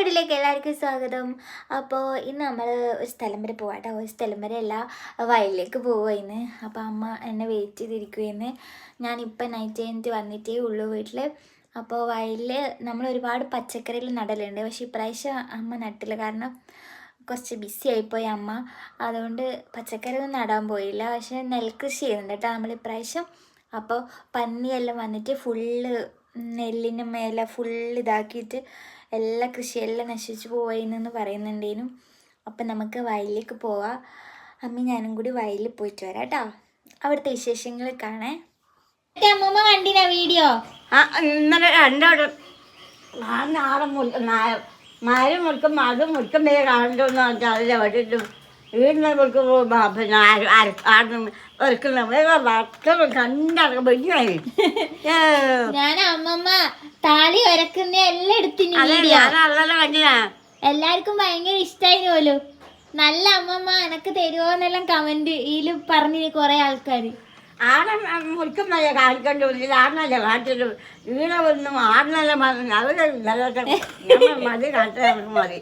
വീഡിയോയിലേക്ക് എല്ലാവർക്കും സ്വാഗതം. അപ്പോൾ ഇന്ന് നമ്മൾ ഒരു സ്ഥലം വരെ പോവാം ഒരു സ്ഥലം വരെ അല്ല വയലിലേക്ക് പോവുക അപ്പോൾ അമ്മ എന്നെ വെയിറ്റ് ചെയ്തിരിക്കുകയെന്ന് ഞാനിപ്പോൾ നൈറ്റ് കഴിഞ്ഞിട്ട് വന്നിട്ടേ ഉള്ളൂ വീട്ടിൽ അപ്പോൾ വയലിൽ നമ്മൾ ഒരുപാട് പച്ചക്കറികൾ നടലുണ്ട്. പക്ഷേ ഇപ്രാവശ്യം അമ്മ നട്ടില്ല. കാരണം കുറച്ച് ബിസി ആയിപ്പോയി അമ്മ. അതുകൊണ്ട് പച്ചക്കറി ഒന്നും നടാൻ പോയില്ല. പക്ഷേ നെൽകൃഷി ചെയ്യുന്നുണ്ട് കേട്ടോ. നമ്മൾ ഇപ്രാവശ്യം അപ്പോൾ പന്നിയെല്ലാം വന്നിട്ട് ഫുള്ള് നെല്ലിന് മേലെ ഫുൾ ഇതാക്കിയിട്ട് എല്ലാ കൃഷിയെല്ലാം നശിച്ചു പോയിന്നെന്ന് പറയുന്നുണ്ടേനും. അപ്പം നമുക്ക് വയലിലേക്ക് പോവാം. അമ്മ ഞാനും കൂടി വയലിൽ പോയിട്ട് വരാം കേട്ടോ. അവിടുത്തെ വിശേഷങ്ങൾ കാണേ. അമ്മൂമ്മ കണ്ടിനാ വീഡിയോ? ആ ഇന്നലെ രണ്ടവിടെ നാളെ മുറിക്കും നാല് മുഴുക്കും അത് മുഴുക്കും പേര് കാണണ്ടെന്ന് പറഞ്ഞാൽ അതിൽ എവിടെയും വീടിന് മുറിക്കുമ്പോൾ പിന്നെ ആടുന്ന ഒരുക്കുന്ന ഭക്ഷണം കണ്ടറിയാൻ വലിയായി ഞാൻ അമ്മമ്മ താളി വരക്കുന്ന എല്ലാം എടുത്തിന് എല്ലാവർക്കും ഭയങ്കര ഇഷ്ടമായി പോലും. നല്ല അമ്മമ്മ എനക്ക് തരുമോന്നെല്ലാം കമന്റ് ഇതിൽ പറഞ്ഞു കുറെ ആൾക്കാർ ആടെ മുറിക്കുന്നല്ലേ കാണിക്കേണ്ടി വന്നില്ല ആടിനല്ലേ കാണിച്ചിട്ട് വീണ ഒന്നും ആടിനല്ലേ മതി അവർ നല്ല മതി അവർക്ക് മതി.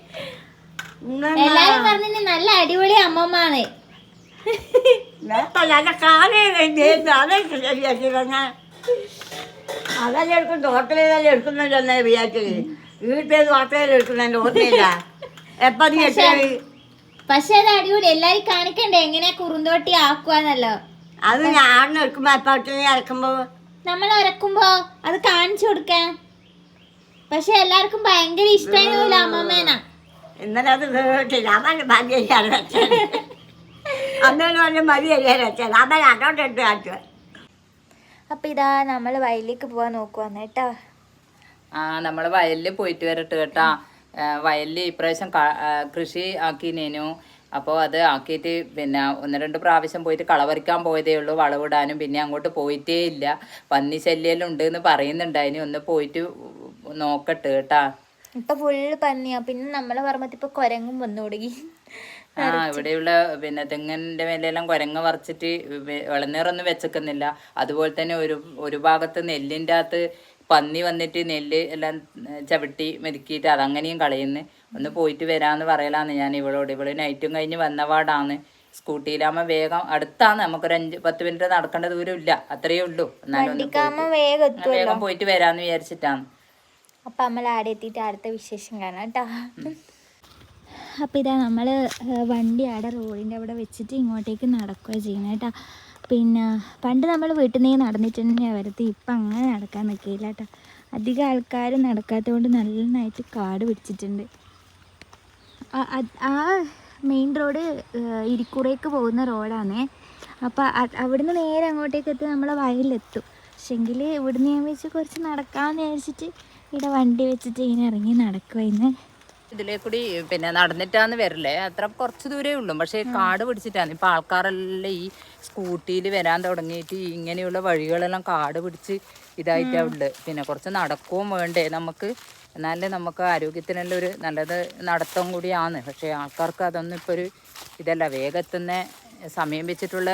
എല്ലാരും പറഞ്ഞു നല്ല അടിപൊളി അമ്മമ്മാണ് അതല്ലേ എടുക്കും തോട്ടലേതല്ലേ എടുക്കുന്നുണ്ടെന്നെ വിചാരിച്ചത്. വീട്ടിൽ തോട്ടയിൽ എടുക്കുന്നതിന്റെ ഓർമ്മയില്ല. എപ്പം നീ പക്ഷെ അത് അടിപൊളി. എല്ലാരും കാണിക്കണ്ടേ എങ്ങനെയാ കുറുന്തോട്ടി ആക്കുവാന്നല്ലോ. അത് ഞാൻ എടുക്കുമ്പോ അപ്പം ഇറക്കുമ്പോ നമ്മൾ ഇറക്കുമ്പോ അത് കാണിച്ചു കൊടുക്കാൻ. പക്ഷെ എല്ലാവർക്കും ഭയങ്കര ഇഷ്ടമായിരുന്നു പോലും അമ്മമ്മേനാ. ഇന്നലെ അത് കേട്ടില്ല അവൻ മതിയാണ് വെച്ചത് അമ്മേനെ പറഞ്ഞ് മതിയല്ലേ വെച്ചത് അവൻ അതോട്ട് എടുത്ത് കാണിച്ചത് അപ്പൊ ഇതാ നമ്മൾ വയലിലേക്ക് പോവാൻ നോക്കുവാന്ന് കേട്ടോ. ആ നമ്മൾ വയലിൽ പോയിട്ട് വരട്ടെ കേട്ടാ. വയലിൽ ഇപ്രാവശ്യം കൃഷി ആക്കിനേനു. അപ്പോൾ അത് ആക്കിയിട്ട് പിന്നെ ഒന്ന് രണ്ട് പ്രാവശ്യം പോയിട്ട് കളവറിക്കാൻ പോയതേ ഉള്ളൂ. വളവിടാനും പിന്നെ അങ്ങോട്ട് പോയിട്ടേ ഇല്ല. പന്നി ശല്യം ഉണ്ട് എന്ന് പറയുന്നുണ്ടായിന്. ഒന്ന് പോയിട്ട് നോക്കട്ടെ കേട്ടാ. ഇപ്പൊ ഫുള്ള് പന്നിയാ. പിന്നെ നമ്മളെ പറമ്പത്ത് ഇപ്പൊ കൊരങ്ങും വന്നു തുടങ്ങി ആ ഇവിടെയുള്ള പിന്നെ തെങ്ങിന്റെ മേലെല്ലാം കുരങ്ങ വറച്ചിട്ട് ഇളനീറൊന്നും വെച്ചേക്കുന്നില്ല. അതുപോലെ തന്നെ ഒരു ഒരു ഭാഗത്ത് നെല്ലിന്റെ അകത്ത് പന്നി വന്നിട്ട് നെല്ല് എല്ലാം ചവിട്ടി മെതുക്കിയിട്ട് അതങ്ങനെയും കളയുന്നു. ഒന്ന് പോയിട്ട് വരാന്ന് പറയലാന്ന് ഞാൻ ഇവളോട്. ഇവൾ നൈറ്റും കഴിഞ്ഞ് വന്നപാടാണ് സ്കൂട്ടിയിലാകുമ്പോൾ വേഗം അടുത്താണ്. നമുക്കൊരു അഞ്ച് പത്ത് മിനിറ്റ് നടക്കേണ്ട ദൂരം ഇല്ല അത്രയേ ഉള്ളൂ. എന്നാലും വേഗം പോയിട്ട്- വരാമെന്ന് വേഗം പോയിട്ട് വരാന്ന് വിചാരിച്ചിട്ടാണ്. അപ്പൊ നമ്മൾ ആടെ എത്തിയിട്ട് അടുത്ത വിശേഷം കാണാം കേട്ടോ. അപ്പം ഇതാ നമ്മൾ വണ്ടി ആടെ റോഡിന്റെ അവിടെ വെച്ചിട്ട് ഇങ്ങോട്ടേക്ക് നടക്കുകയാണ് ചെയ്യുന്നത് കേട്ടോ. പിന്നെ പണ്ട് നമ്മൾ വീട്ടിൽ നിന്ന് നടന്നിട്ടുണ്ടെങ്കിൽ വരത്തി ഇപ്പം അങ്ങനെ നടക്കാൻ നിൽക്കില്ല കേട്ടോ. അധികം ആൾക്കാർ നടക്കാത്തത് കൊണ്ട് നന്നായിട്ട് കാട് പിടിച്ചിട്ടുണ്ട്. ആ- മെയിൻ റോഡ് ഇരിക്കുറേക്ക് ഇരിക്കൂറേക്ക് പോകുന്ന റോഡാണേ അപ്പോൾ അവിടുന്ന് നേരെ അങ്ങോട്ടേക്ക് എത്തി നമ്മളെ വയലിലെത്തും. പക്ഷെങ്കിൽ ഇവിടുന്ന് ഞാൻ വെച്ച് കുറച്ച് നടക്കാമെന്ന് വിചാരിച്ചിട്ട് ഇവിടെ വണ്ടി വെച്ചിട്ട് ഇങ്ങനെ ഇറങ്ങി നടക്കുവായിരുന്നു ഇതിലേ കൂടി പിന്നെ നടന്നിട്ടാന്ന് വരില്ലേ? അത്ര കുറച്ച് ദൂരേ ഉള്ളൂ. പക്ഷേ കാട് പിടിച്ചിട്ടാണ്. ഇപ്പൊ ആൾക്കാരെല്ലാം ഈ സ്കൂട്ടിയിൽ വരാൻ തുടങ്ങിയിട്ട് ഇങ്ങനെയുള്ള വഴികളെല്ലാം കാട് പിടിച്ച് ഇതായിട്ടാ ഉള്ളത് പിന്നെ കുറച്ച് നടക്കുകയും വേണ്ടേ? നമുക്ക് എന്നാലേ നമുക്ക് ആരോഗ്യത്തിനെല്ലാം ഒരു നല്ലത് നടത്തം കൂടിയാണ്. പക്ഷേ ആൾക്കാർക്ക് അതൊന്നും ഇപ്പോൾ ഒരു ഇതല്ല. വേഗത്തുന്ന സമയം വെച്ചിട്ടുള്ള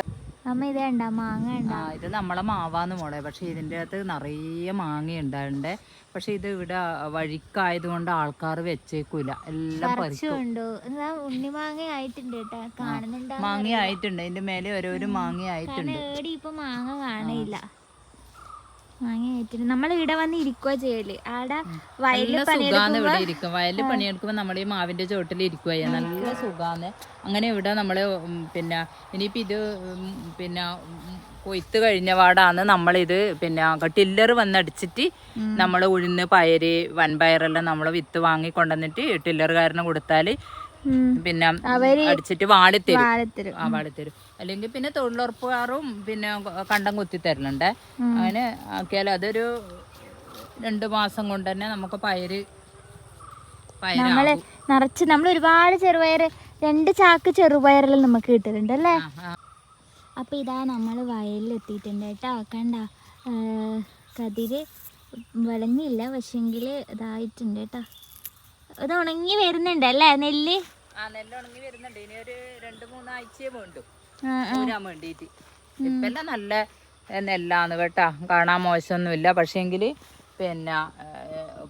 അമ്മ ഇത് മാങ്ങ ഇത് നമ്മളെ മാവാന്ന് മോളെ. പക്ഷെ ഇതിന്റെ അകത്ത് നിറയെ മാങ്ങ ഉണ്ടാകണ്ടേ പക്ഷെ ഇത് ഇവിടെ വഴിക്കായതുകൊണ്ട് ആൾക്കാർ വെച്ചേക്കൂല. എല്ലാം ഉണ്ണി മാങ്ങ ആയിട്ടുണ്ട് കേട്ടോ. കാണുന്നുണ്ടോ മാങ്ങ ആയിട്ടുണ്ട്. അതിന്റെ മേലെ ഓരോരോ മാങ്ങ ആയിട്ടുണ്ട്. ഇപ്പൊ മാങ്ങ കാണില്ല മാങ്ങ ആയിട്ടുണ്ട് നമ്മൾ ഇവിടെ വന്ന് ഇരിക്കുക ചെയ്യൽ. ആടെ വയലിൽ സുഖാന്ന് ഇവിടെ ഇരിക്കും. വയലിൽ പണിയെടുക്കുമ്പോൾ നമ്മുടെ ഈ മാവിന്റെ ചോട്ടിൽ ഇരിക്കുക നല്ല സുഖാന്ന്. അങ്ങനെ ഇവിടെ നമ്മൾ പിന്നെ ഇനിയിപ്പൊ ഇത് പിന്നെ കൊയ്ത്ത് കഴിഞ്ഞ പാടാണ് നമ്മളിത് പിന്നെ ടില്ലർ വന്നടിച്ചിട്ട് നമ്മൾ ഉഴുന്ന് പയര് വൻപയറെല്ലാം നമ്മൾ വിത്ത് വാങ്ങി കൊണ്ടുവന്നിട്ട് ടില്ലറുകാരന് കൊടുത്താൽ പിന്നെ അടിച്ചിട്ട് വാളിത്തരും. ആ വാളിത്തരും. അല്ലെങ്കിൽ പിന്നെ തൊഴിലുറപ്പുകാരും പിന്നെ കണ്ടം കുത്തി തരലുണ്ട് അങ്ങനെ ആക്കിയാൽ അതൊരു രണ്ട് മാസം കൊണ്ട് തന്നെ നമുക്ക് പയര് നമ്മൾ നിറച്ച് നമ്മൾ ഒരുപാട് ചെറുപയർ രണ്ട് ചാക്ക് ചെറുപയറിൽ നമുക്ക് കിട്ടുന്നുണ്ട് അല്ലേ? അപ്പൊ അപ്പോൾ ഇതാ നമ്മൾ വയലിൽ എത്തിയിട്ടുണ്ട് കേട്ടോ. കണ്ട കതിര് വിളഞ്ഞില്ല പക്ഷെങ്കിൽ ഇതായിട്ടുണ്ട് കേട്ടോ. ഇത് ഉണങ്ങി വരുന്നുണ്ട് അല്ലേ നെല്ല്? ആ നെല്ല് ഉണങ്ങി വരുന്നുണ്ട്. ഇനി ഒരു രണ്ട് മൂന്നാഴ്ചയെ വേണ്ടു. ഊരാൻ വേണ്ടിയിട്ട് ഇപ്പെല്ലാം നല്ല നെല്ലാന്ന് നെല്ലാണ് കേട്ടാ. കാണാൻ മോശമൊന്നുമില്ല. പക്ഷേങ്കിൽ പിന്നെ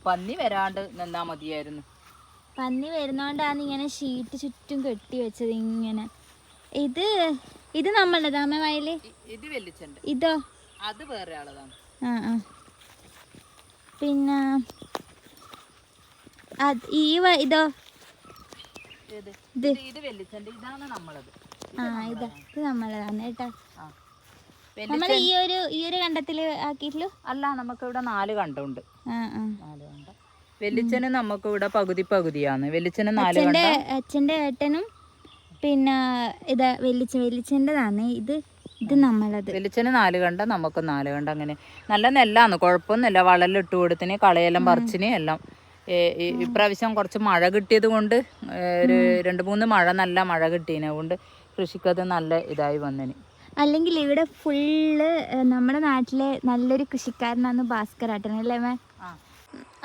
പന്നി വരാണ്ട് നിന്നാ മതിയായിരുന്നു. പന്നി വരുന്നോണ്ടാണ് ഇങ്ങനെ ഷീറ്റ് ചുറ്റും കെട്ടി വെച്ചത് ഇങ്ങനെ. ഇത് ഇത് നമ്മളുടെ അമ്മ വയൽ ഇത് വെല്ലിച്ചുണ്ട് ഇതോ? അത് വേറെ ആളതാണ്. ആ ആ. പിന്നെ ഈ ഇതോ? ഇത് ഇത്. ഇത് വെല്ലിച്ചുണ്ട് ഇതാണ് നമ്മളത്. ആ ഇതാ ഇത് നമ്മളതാണ് കേട്ടോ. നമ്മൾ ഈ ഒരു ഈ ഒരു കണ്ടത്തിൽ ആക്കിയിട്ടുള്ളൂ അല്ല നമുക്ക് ഇവിടെ നാല് ആ നാല് കണ്ട. വെല്ലിച്ചന് നമുക്ക് ഇവിടെ പകുതി പകുതിയാണ്. വെല്ലിച്ചന് നാല് അച്ഛന്റെ ഏട്ടനും പിന്നെ ഇത് വെല്ലിച്ച വെല്ലിച്ചന്റെതാണ് ഇത്. ഇത് നമ്മളത്. വെളിച്ചന് നാല് കണ്ട നമുക്ക് നാല് കണ്ട. അങ്ങനെ നല്ല നെല്ലാണ് കുഴപ്പമൊന്നുമില്ല. വളലിട്ട് കൊടുത്തിന് കളയെല്ലാം പറിച്ചിന് എല്ലാം. ഇപ്രാവശ്യം കുറച്ച് മഴ കിട്ടിയത് കൊണ്ട് ഒരു രണ്ട് മൂന്ന് മഴ നല്ല മഴ കിട്ടിയതിനെ കൊണ്ട് കൃഷിക്കത് നല്ല ഇതായി വന്നിന്. അല്ലെങ്കിൽ ഇവിടെ ഫുള്ള് നമ്മുടെ നാട്ടിലെ നല്ലൊരു കൃഷിക്കാരനാണ് ഭാസ്കരാട്ടൻ അല്ലേ മേ? അപ്പോ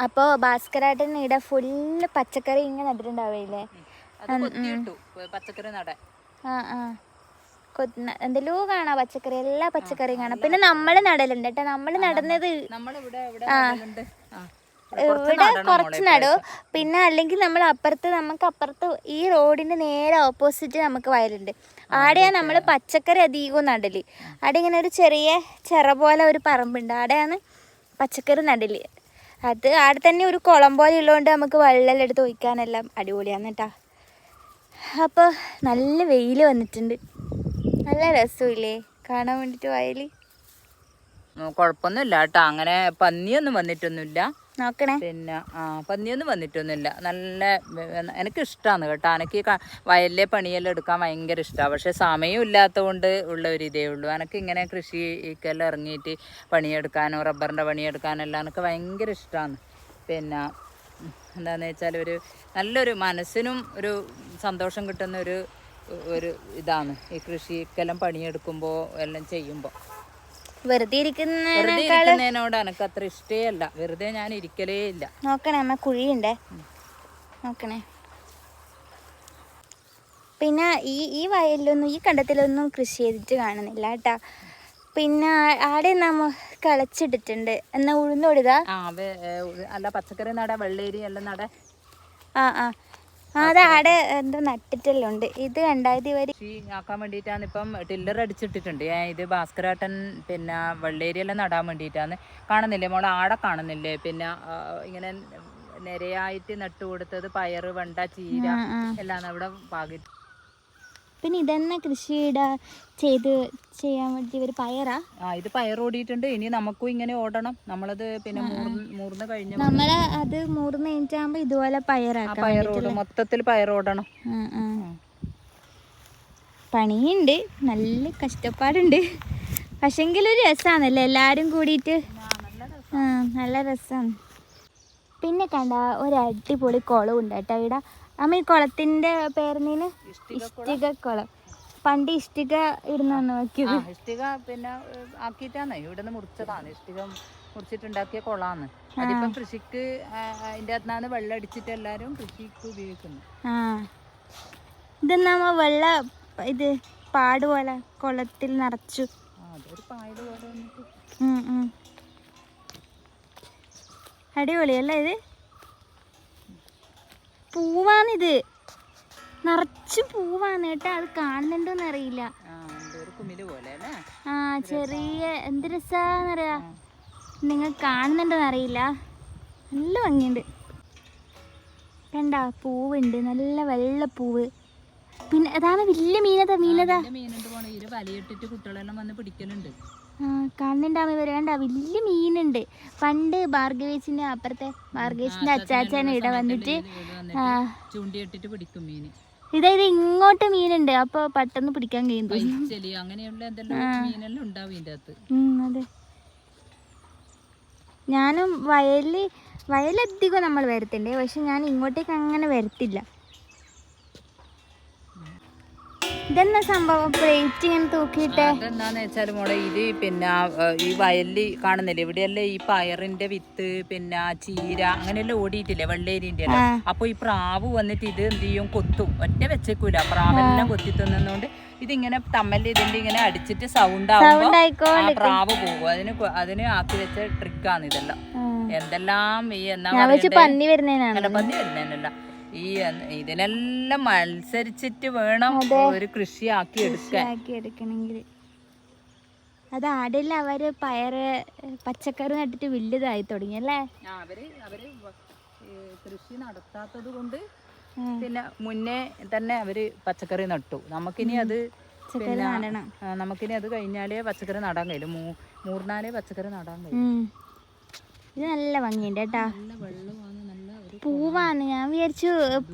അപ്പോൾ ഭാസ്കരാട്ടൻ ഇവിടെ ഫുള്ള് പച്ചക്കറി ഇങ്ങനെ നട്ടിട്ടുണ്ടാവില്ലേ പച്ചക്കറി നട. ആ ആ. എന്തെല്ലോ കാണാ പച്ചക്കറി എല്ലാ പച്ചക്കറിയും കാണാം. പിന്നെ നമ്മൾ നടലുണ്ട് കേട്ടോ. നമ്മൾ നടന്നത് നമ്മളിവിടെ. ആ. ഇവിടെ കുറച്ച് നടു. പിന്നെ അല്ലെങ്കിൽ നമ്മൾ അപ്പുറത്ത് നമുക്ക് അപ്പുറത്ത് ഈ റോഡിന്റെ നേരെ ഓപ്പോസിറ്റ് നമുക്ക് വയലുണ്ട്. ആടെയാണ് നമ്മൾ പച്ചക്കറി അധികവും നടൽ. അവിടെ ഇങ്ങനെ ഒരു ചെറിയ ചെറ പോലെ ഒരു പറമ്പുണ്ട്. ആടെയാണ് പച്ചക്കറി നടൽ. അത് ആടെ തന്നെ ഒരു കുളം പോലെ ഉള്ളതുകൊണ്ട് നമുക്ക് വെള്ളം എടുത്ത് ഒഴിക്കാനെല്ലാം അടിപൊളിയാണ് കേട്ടാ അപ്പോൾ നല്ല വെയിൽ വന്നിട്ടുണ്ട്. നല്ല രസമില്ലേ? കാണാൻ വേണ്ടിട്ട് വയൽ കുഴപ്പൊന്നുമില്ല കുഴപ്പമൊന്നുമില്ല കേട്ടോ അങ്ങനെ പന്നിയൊന്നും വന്നിട്ടൊന്നുമില്ല. നോക്കണേ. പിന്നെ ആ പന്നിയൊന്നും വന്നിട്ടൊന്നുമില്ല. നല്ല എനിക്ക് ഇഷ്ടമാണ് കേട്ടോ. എനിക്ക് വയലിലെ പണിയെല്ലാം എടുക്കാൻ ഭയങ്കര ഇഷ്ടമാണ് പക്ഷെ സമയം ഇല്ലാത്തതുകൊണ്ട് ഉള്ള ഒരു ഇതേ ഉള്ളൂ. എനിക്ക് ഇങ്ങനെ കൃഷിക്കെല്ലാം ഇറങ്ങിയിട്ട് പണിയെടുക്കാനോ റബ്ബറിന്റെ പണിയെടുക്കാനോ എല്ലാം എനിക്ക് ഭയങ്കര ഇഷ്ടമാണ് പിന്നെ എന്താണെന്ന് വെച്ചാൽ ഒരു നല്ലൊരു മനസ്സിനും ഒരു സന്തോഷം കിട്ടുന്ന ഒരു ഒരു ഇതാണ് ഈ കൃഷിക്കെല്ലാം പണിയെടുക്കുമ്പോൾ എല്ലാം ചെയ്യുമ്പോൾ വെറുതെ ഇരിക്കുന്ന വെറുതെ ഇരിക്കുന്നതിനോട് എനക്ക് അത്ര ഇഷ്ടേ അല്ല വെറുതെ ഞാൻ ഇരിക്കലേ ഇല്ല. നോക്കണേ അമ്മ കുഴിയുണ്ടേ? നോക്കണേ. പിന്നെ ഈ ഈ വയലിലൊന്നും ഈ കണ്ടത്തിലൊന്നും കൃഷി ചെയ്തിട്ട് കാണുന്നില്ല കേട്ടാ. പിന്നെ ആടെ നമ്മ കളച്ചിട്ടിട്ടുണ്ട്. എന്നാ വെ- അല്ല പച്ചക്കറി നട വെള്ളേരി എല്ലാം നട. ആ ആ. ആ, അത് ആടെ എന്തോ നട്ടിട്ടെല്ലാം ഉണ്ട് ഇത് കണ്ടായത് വരെ ആക്കാൻ വേണ്ടിയിട്ടാണ് ഇപ്പം ടില്ലർ അടിച്ചിട്ടിട്ടുണ്ട്. ഇത് ഭാസ്കരാട്ടൻ പിന്നെ വെള്ളേരി എല്ലാം നടാൻ വേണ്ടിയിട്ടാണ് കാണുന്നില്ലേ മോളെ? ആടെ കാണുന്നില്ലേ? പിന്നെ ഇങ്ങനെ നിരയായിട്ട് നട്ടുകൊടുത്തത് പയറ് വെണ്ട ചീര. എല്ലാം അവിടെ പാകി പിന്നെ ഇതെന്നെ കൃഷിയുടെ ചെയ്ത് ചെയ്യാൻ വേണ്ടി ഇവർ പയറാ. ആ ഇത് പയറോടിയിട്ടുണ്ട്. ഇനി നമുക്കും ഇങ്ങനെ ഓടണം. നമ്മളത് പിന്നെ മൂർന്ന് കഴിഞ്ഞ നമ്മൾ അത് മൂർന്ന് കഴിഞ്ഞാകുമ്പോ ഇതുപോലെ പയറാക്കാം പയറോടും. മൊത്തത്തിൽ പയറോടണം. പണിയുണ്ട്. നല്ല കഷ്ടപ്പാടുണ്ട്. പക്ഷെങ്കിൽ ഒരു രസമാണല്ലേ എല്ലാവരും കൂടിയിട്ട്. ആ നല്ല രസമാണ് പിന്നെ കണ്ട ഒരു അടിപൊളി കുളം ഉണ്ട് കേട്ടോ. ഇവിടെ അമ്മ ഈ കുളത്തിന്റെ ഇഷ്ടിക കുളം. പണ്ട് ഇഷ്ടിക ഇടുന്ന ഇഷ്ടിക പിന്നെ ഏഹ്, ഇവിടെ നിന്ന് മുറിച്ചതാണ്. ഇഷ്ടിക മുറിച്ചിട്ടുണ്ടാക്കിയ കൊളാന്ന് അതിപ്പം കൃഷിക്ക് അതിന്റെ അകത്തുനിന്നാണ് വെള്ളം അടിച്ചിട്ട് എല്ലാരും കൃഷിക്ക് ഉപയോഗിക്കുന്നു. ആ. ഇതെന്നാമ വെള്ള ഇത് പാട് പോലെ കുളത്തിൽ നിറച്ചു. അടിപൊളിയല്ലേ ഇത്? പൂവാണിത്. നിറച്ച് പൂവാണ് കേട്ടോ അത് കാണുന്നുണ്ടോന്ന് അറിയില്ല. ആ ചെറിയ എന്ത് രസാന്നറിയാ നിങ്ങൾ കാണുന്നുണ്ടോന്ന് അറിയില്ല. നല്ല ഭംഗിയുണ്ട്. കണ്ട പൂവുണ്ട് നല്ല വെള്ള പൂവ്. പിന്നെ അതാണ് വലിയ മീനതാ മീനതാ. മീനുണ്ട് പോണ. ഇരു വലയിട്ടിട്ട് കുട്ടികളെല്ലാം വന്ന് പിടിക്കലുണ്ട്. കാണുന്നുണ്ടാവും വരേണ്ട വലിയ മീനുണ്ട്. പണ്ട് ഭാർഗവേച്ചിന്റെ അപ്പുറത്തെ ഭാർഗവേച്ചിന്റെ അച്ചാച്ചൻ ഇവിടെ വന്നിട്ട് ചൂണ്ടിയിട്ടിട്ട് പിടിക്കും മീൻ. ഇതാ ഇത് ഇങ്ങോട്ട് മീനുണ്ട്. അപ്പൊ പെട്ടെന്ന് പിടിക്കാൻ കഴിയും തോന്നുന്നു. ചെലി അങ്ങനെയുള്ള എന്തെല്ലാം മീനെല്ലാം ഉണ്ടാവും ഇതിന്റെ അകത്ത്. ഞാനും വയലിൽ വയലധികം നമ്മൾ വരത്തുണ്ട് പക്ഷെ ഞാൻ ഇങ്ങോട്ടേക്ക് അങ്ങനെ വരത്തില്ല. ഇതെന്നാ സംഭവം? പ്ലേറ്റ് ഇങ്ങനെ തൂക്കിയിട്ട്. അതെന്താന്ന് വെച്ചാൽ മോളെ ഇത് പിന്നെ ഈ വയലിൽ കാണുന്നില്ലേ? ഇവിടെയല്ലേ ഈ പയറിന്റെ വിത്ത് പിന്നെ ചീര അങ്ങനെയല്ലേ ഓടിയിട്ടില്ലേ വെള്ളേരിന്റെ അപ്പൊ ഈ പ്രാവ് വന്നിട്ട് ഇത് എന്ത് ചെയ്യും? കൊത്തും. ഒറ്റ വെച്ചേക്കൂല. പ്രാവെല്ലാം കൊത്തി തിന്നുന്നോണ്ട് ഇതിങ്ങനെ തമ്മൽ ഇതിന്റെ ഇങ്ങനെ അടിച്ചിട്ട് സൗണ്ട് ആവുമ്പോ ആ പ്രാവ് പോകും. അതിന് അതിന് ആക്കി വെച്ച ട്രിക്കാണ് ഇതെല്ലാം. എന്തെല്ലാം ഈ എന്നാ പന്നി വരുന്നതിനാണ് പന്നി വരുന്നതല്ല ഈ ഇതിനെല്ലാം മത്സരിച്ചിട്ട് വേണം ഒരു കൃഷിയാക്കി എടുക്കാൻ ആക്കി എടുക്കണമെങ്കിൽ അത് ആടില്ല അവർ പയറ് പച്ചക്കറി നട്ടിട്ട് വലുതായി തുടങ്ങി അല്ലേ? അവർ അവർ കൃഷി നടത്താത്തത് കൊണ്ട് പിന്നെ മുന്നേ തന്നെ അവർ പച്ചക്കറി നട്ടു. നമുക്കിനി അത് പിന്നെ നമുക്കിനി അത് കഴിഞ്ഞാലേ പച്ചക്കറി നടാൻ കഴിയും. മൂ പച്ചക്കറി നടാൻ കഴിയും. ഇത് നല്ല ഭംഗിയുണ്ട് കേട്ടാ. നല്ല ഒരു പൂവാണ്. ഞാൻ വിചാരിച്ചു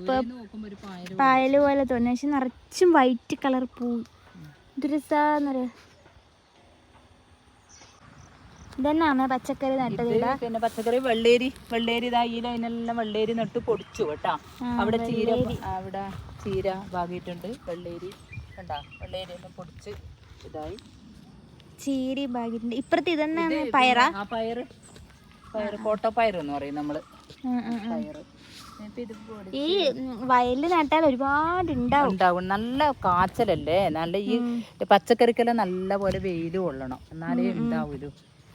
പായൽ പായൽ പോലെ തോന്നി. പക്ഷെ നിറച്ചും വൈറ്റ് കളർ പൂ. ദുരസാന്ന് പറയാ ഇതന്നെയാണ് പച്ചക്കറി നട്ടത് പിന്നെ പച്ചക്കറി വെള്ളേരി. വെള്ളേരി ഇതായില്ല അതിനെല്ലാം വെള്ളേരി നട്ട് പൊടിച്ചു കേട്ടാ. അവിടെ ചീര അവിടെ ചീര ഭാഗിയിട്ടുണ്ട് വെള്ളേരി കണ്ടാ? വെള്ളേരി എല്ലാം പൊടിച്ച് ഇതായി. ചീരി ഭാഗ്യത്തിന്റെ ഇപ്പുറത്ത് ഇതന്നെയാണ് പയറ? പയറാ. പയറ് കോട്ടപ്പയർ എന്ന് പറയും നമ്മൾ. പയറ്. ഈ വയലിൽ നട്ടാൽ ഒരുപാട് ഉണ്ടാവും. ഉണ്ടാവും നല്ല കാച്ചലല്ലേ? നല്ല ഈ പച്ചക്കറിക്കെല്ലാം നല്ല പോലെ വെയിൽ കൊള്ളണം. എന്നാലേ ഉണ്ടാവൂലൂ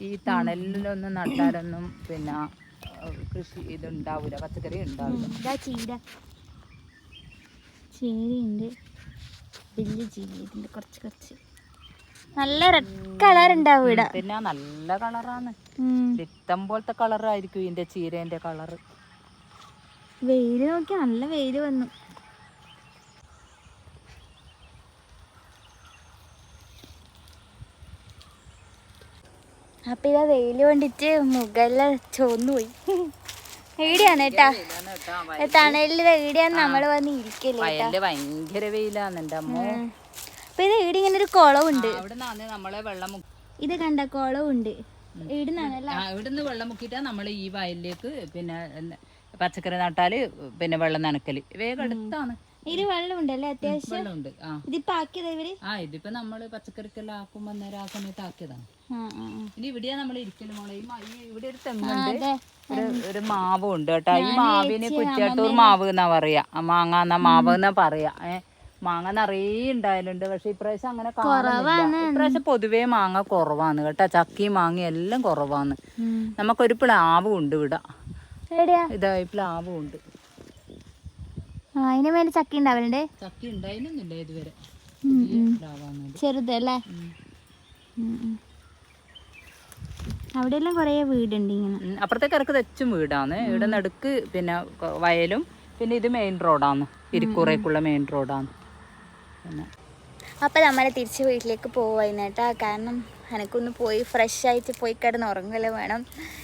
ഈ തണലിലൊന്നും നട്ടാലൊന്നും പിന്നെ കൃഷി ഇത് ഉണ്ടാവൂല പച്ചക്കറി ഉണ്ടാവില്ല. ചീര. ചീരയുണ്ട്. വലിയ ചീര. കുറച്ച് കുറച്ച്. നല്ല റെഡ് കളർ ഉണ്ടാവും ഇവിടെ. പിന്നെ നല്ല കളറാണ്. ഇഷ്ടം പോലത്തെ കളറായിരിക്കും ഇതിന്റെ ചീരേന്റെ കളർ വെയിൽ നോക്കി നല്ല വെയിൽ വന്നു. അപ്പൊ ഇതാ വെയിൽ കൊണ്ടിട്ട് മുകളിൽ ചോന്നു പോയി എവിടെയാണ് കേട്ടാ. തണലിൽ എവിടെയാണ് നമ്മൾ വന്ന് ഇരിക്കല്ലേ ഭയങ്കര വെയിലാന്ന് എന്റെ അമ്മ അപ്പൊ ഇത് ഇവിടെ ഇങ്ങനെ ഒരു കുളമുണ്ട് അവിടെ നിന്നാണ് നമ്മളെ വെള്ളം ഇത് കണ്ട കുളമുണ്ട് ഇവിടുന്നാണല്ല ഇവിടുന്ന് വെള്ളം മുക്കിയിട്ടാ നമ്മൾ ഈ വയലിലേക്ക് പിന്നെ പച്ചക്കറി നട്ടാൽ പിന്നെ വെള്ളം നനക്കൽ. വേഗം അടുത്താണ്. ഇതിൽ വെള്ളം ഉണ്ടല്ലേ അത്യാവശ്യം? ഇതിപ്പോ ആക്കിയതാ ഇവർ? ആ ഇതിപ്പോ നമ്മൾ പച്ചക്കറിക്കെല്ലാം ആക്കുമ്പോ അന്നേരം ആ സമയത്ത് ആക്കിയതാണ്. ഇനി ഇവിടെയാ നമ്മൾ ഇരിക്കൽ മോളെ. ഇവിടെ ഒരു തെങ്ങുണ്ട്. ഒരു ഒരു മാവ് ഉണ്ട് കേട്ടോ. ഈ മാവിന് കുറ്റാട്ടൂർ മാവ് എന്നാ പറയാ. മാങ്ങ എന്നാ മാവ് എന്നാ പറയാ. ഏ മാങ്ങ നിറയെ ഉണ്ടായാലുണ്ട് പക്ഷെ ഇപ്രാവശ്യം അങ്ങനെ കാണുന്നില്ല. ഇപ്രാവശ്യം പൊതുവേ മാങ്ങ കുറവാണ് കേട്ടോ. ചക്കയും മാങ്ങയും എല്ലാം കുറവാണ്. നമുക്കൊരു പ്ലാവ് ഉണ്ട് ഇവിടെ. ഇതായി ഇതാ ഈ പ്ലാവും ഉണ്ട്. ചക്കി അതിന് മേലെ ചക്ക ഉണ്ടാവലുണ്ട്? ചക്ക ഉണ്ടായിരുന്നില്ല ഇതുവരെ. ചെറുതല്ലേ അവിടെ എല്ലാം അവിടെയെല്ലാം കുറേ വീടുണ്ട് ഇങ്ങനെ. ഉം, അപ്പുറത്തേക്ക് ഇറക്ക് തെച്ചും വീടാണ്. ഇവിടെ നടുക്ക് പിന്നെ വയലും പിന്നെ ഇത് മെയിൻ റോഡാണ് ഇരിക്കൂറേക്കുള്ള മെയിൻ റോഡാണ് പിന്നെ. അപ്പം നമ്മൾ തിരിച്ച് വീട്ടിലേക്ക് പോവായിരുന്നു കേട്ടോ. കാരണം എനക്കൊന്ന് പോയി ഫ്രഷ് ആയിട്ട് പോയി കിടന്ന് ഉറങ്ങൽ വേണം.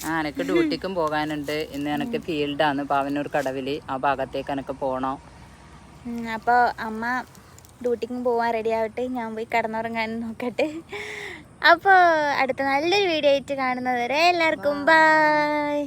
ആ എനക്ക് ഡ്യൂട്ടിക്കും പോകാനുണ്ട്. ഇന്ന് എനക്ക് ഫീൽഡാണ് പാവനൂർ കടവിൽ ആ ഭാഗത്തേക്ക് എനക്ക് പോകണം അപ്പോൾ അമ്മ ഡ്യൂട്ടിക്കും പോകാൻ റെഡി ആവട്ടെ. ഞാൻ പോയി കിടന്നുറങ്ങാൻ നോക്കട്ടെ. അപ്പോൾ അടുത്ത നല്ലൊരു വീഡിയോ ആയിട്ട് കാണുന്നത് വരെ എല്ലാവർക്കും ബൈ